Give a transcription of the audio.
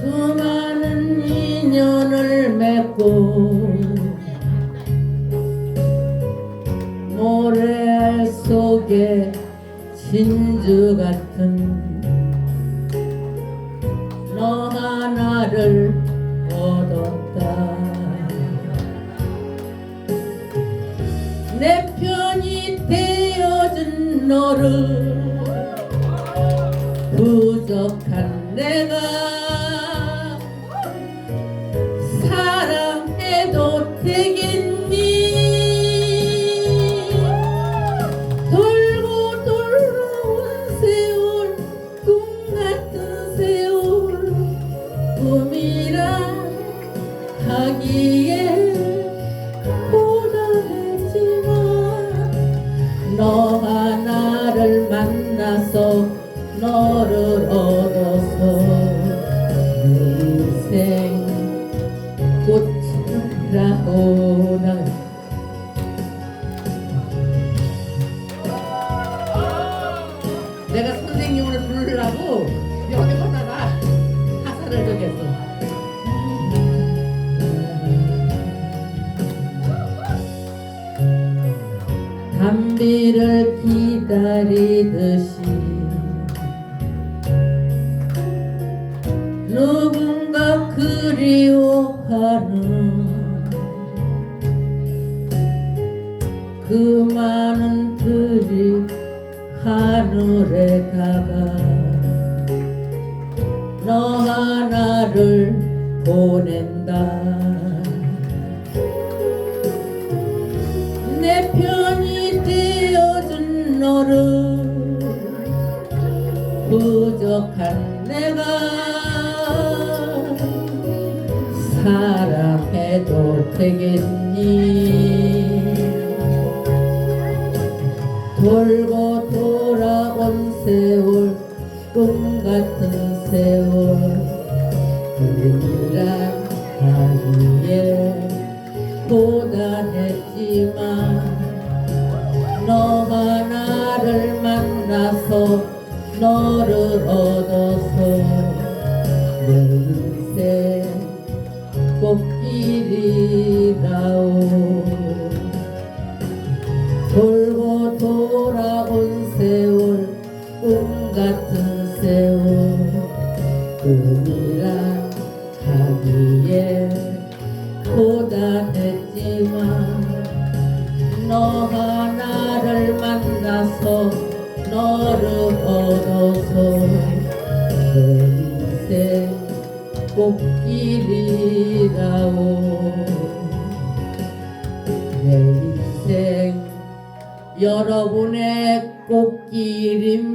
수많은 인연을 맺고 모래알 속에 진주 같은 너 하나를 얻었다. 내 편이 되어준 너를 부족한 내가 같은 세월 꿈이라 하기에 고단했지만 너 하나를 만나서 너를 얻어서 내 인생 꽃이라고 난 내가 선생님을 부르려고 여기 하다가 가사를 정했어. 담비를 기다리듯이 누군가 그리워하는 그 많은 들이 하늘에다가 너 하나를 보낸다. 내 편이 되어준 너를 부족한 내가 사랑해도 되겠니? 돌고 돌아온 세월 꿈 같은 세월 꿈이란 하기에 고단했지만 너 하나를 만나서 너를 얻어서 내 인생 꽃길이라오 돌고 돌아온 세월 꿈 같은 세월 꿈이 고단했지만 너 하나를 만나서 너를 얻어서 내 인생 꽃길이라오 내 인생 여러분의 꽃길입니다.